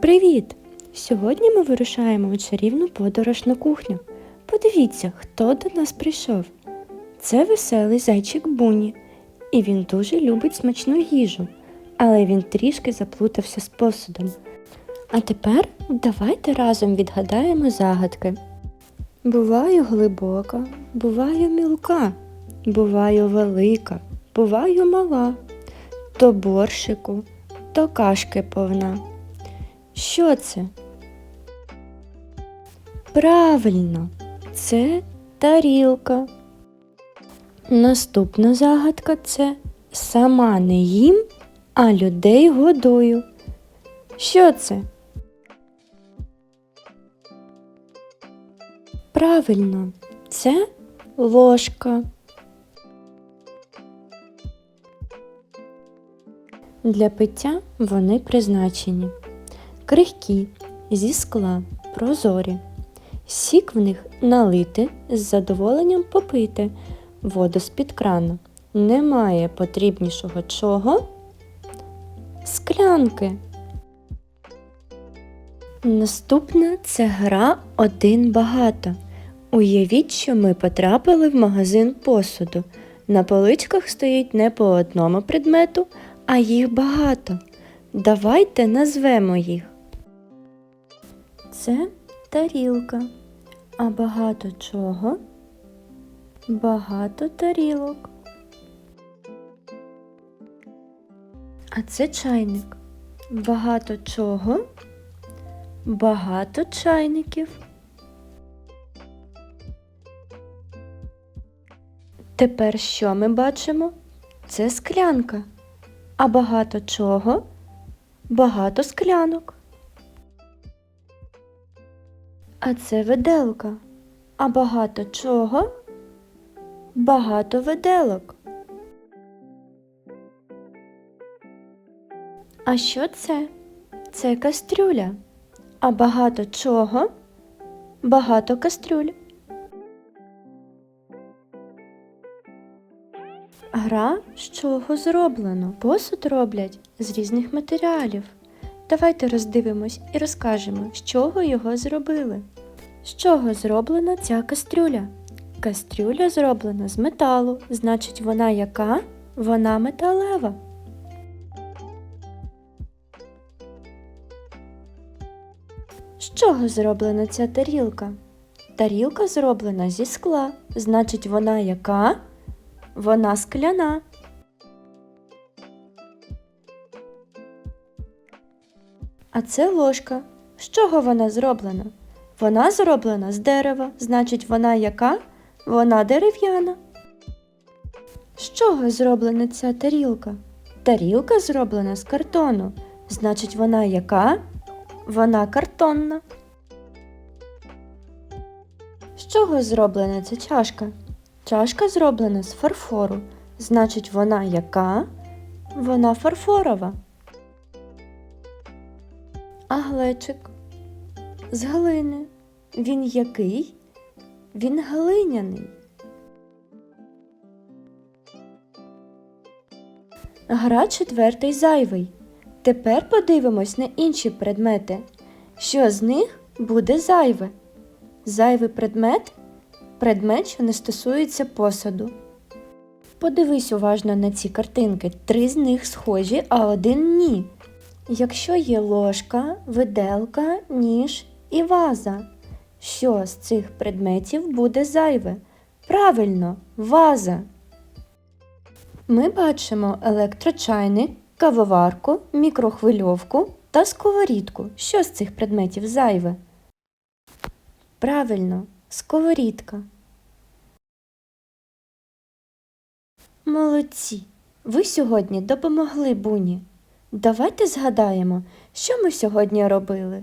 Привіт! Сьогодні ми вирушаємо у чарівну подорож на кухню. Подивіться, хто до нас прийшов. Це веселий зайчик Буні, і він дуже любить смачну їжу, але він трішки заплутався з посудом. А тепер давайте разом відгадаємо загадки. Буваю глибока, буваю мілка, буваю велика, буваю мала, то борщику, то кашки повна. Що це? Правильно, це тарілка. Наступна загадка це сама не їм, а людей годую. Що це? Правильно, це ложка. Для пиття вони призначені. Крихкі, зі скла, прозорі. Сік в них налити, з задоволенням попити. Воду з-під крану. Немає потрібнішого чого? Склянки. Наступна це гра один багато. Уявіть, що ми потрапили в магазин посуду. На поличках стоїть не по одному предмету, а їх багато. Давайте назвемо їх. Це тарілка. А багато чого? Багато тарілок. А це чайник. Багато чого? Багато чайників. Тепер що ми бачимо? Це склянка. А багато чого? Багато склянок. А це виделка. А багато чого? Багато виделок. А що це? Це кастрюля. А багато чого? Багато кастрюль. Гра з чого зроблено? Посуд роблять з різних матеріалів. Давайте роздивимось і розкажемо, з чого його зробили. З чого зроблена ця кастрюля? Кастрюля зроблена з металу, значить вона яка? Вона металева. З чого зроблена ця тарілка? Тарілка зроблена зі скла, значить вона яка? Вона скляна. А це ложка. З чого вона зроблена? Вона зроблена з дерева, значить вона яка? Вона дерев'яна. З чого зроблена ця тарілка? Тарілка зроблена з картону, значить вона яка? Вона картонна. З чого зроблена ця чашка? Чашка зроблена з фарфору, значить вона яка? Вона фарфорова. А глечик з глини. Він який? Він глиняний. Гра четвертий зайвий. Тепер подивимось на інші предмети. Що з них буде зайве? Зайвий предмет предмет, що не стосується посуду. Подивись уважно на ці картинки. Три з них схожі, а один ні. Якщо є ложка, виделка, ніж і ваза, що з цих предметів буде зайве? Правильно, ваза. Ми бачимо електрочайник, кавоварку, мікрохвильовку та сковорідку. Що з цих предметів зайве? Правильно, сковорідка. Молодці! Ви сьогодні допомогли Буні. Давайте згадаємо, що ми сьогодні робили.